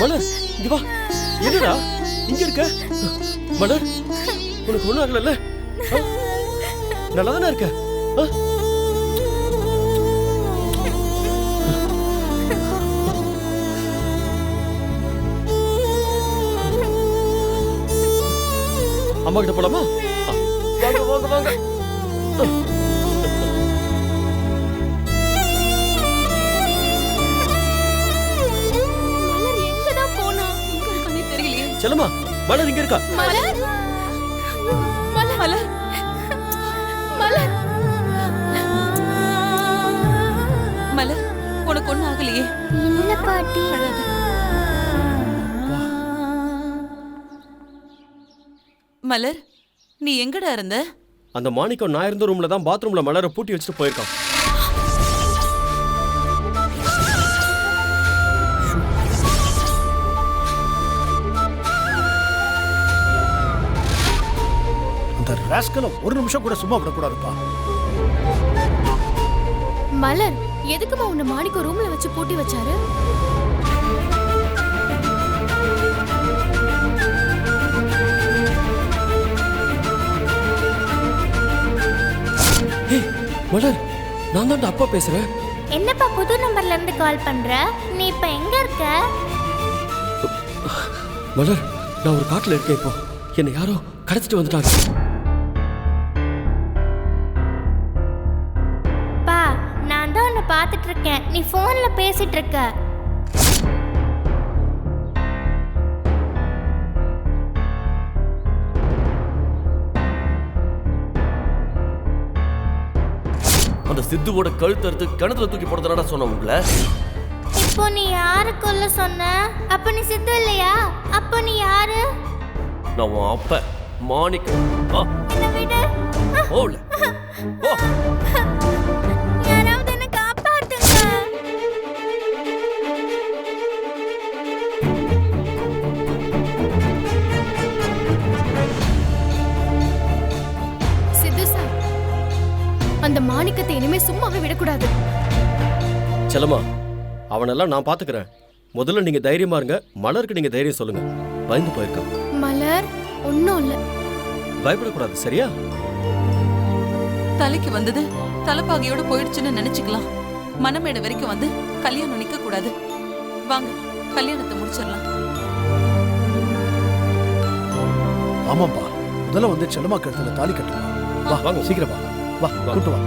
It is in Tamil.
மலர் இங்க வா. என்னடா? இங்க இருக்க? மலர் உனக்கு ஒண்ணும் ஆகல நல்லா தானே இருக்க? அம்மா கிட்ட போலாமா? வாங்க வாங்க வாங்க. செல்லம்மா மலர் இங்க இருக்கா? மலர்? மலர். மலர். மலர். மலர் உனக்கு ஒண்ணும் ஆகலையே. இல்ல பாட்டி. மலர் நீ எங்கடா இருந்த? அந்த மாணிக்கம் நான் இருந்த ரூம்ல தான் பாத்ரூம்ல மலரை பூட்டி வச்சுட்டு போயிருக்கான். ராஸ்கலை ஒரு நிமிஷம் கூட சும்மா விடக்கூடாதுப்பா. மலர் எதுக்குமா உன்னை மாணிக்க ரூம்ல வச்சு பூட்டி வச்சாரு? ஏய் மலர் நான் தான் அப்பா பேசுறேன். என்னப்பா புது நம்பர்ல இருந்து கால் பண்ற? நீ இப்ப எங்க இருக்க? மலர் நான் ஒரு காட்டுல இருக்கேன் இப்போ. என்னை யாரோ கடத்திட்டு வந்துட்டாங்க. பார்த்துட்டு இருக்கேன் நீ போன்ல பேசிட்டு இருக்க அந்த சித்துவோட கழுத்தறுத்து கிணத்துல தூக்கி போடுறதுனடா சொன்ன உங்களை? இப்போ நீ யாரு கொல்ல சொன்ன? அப்ப நீ சித்து இல்லையா? அப்ப நீ யாரு? நான் உன் அப்ப மாணிக்கம். ஆ, என்ன அந்த மாணிக்கத்தை இனிமே சும்மாவே விடக்கூடாது. செல்லம்மா அவனெல்லாம் நான் பாத்துக்கிறேன். முதல்ல நீங்க தைரியமா இருங்க மலருக்கு நீங்க தைரியம் சொல்லுங்க. பயந்து போயிருக்கான். மலர் ஒன்னும் இல்ல. பயப்படக்கூடாது சரியா? தலைக்கு வந்தது தலைப்பாகையோட போயிடுச்சுன்னு நினைச்சுக்கலாம். மனமேடை வரைக்கும் வந்து கல்யாணம் நிக்க கூடாது வாங்க கல்யாணத்தை முடிச்சிடலாம். ஆமாப்பா முதல்ல வந்து செல்லம்மா கழுத்துல தாலி கட்டுமா? வா வாங்க. சீக்கிரம் வா. வா கூட்டு வா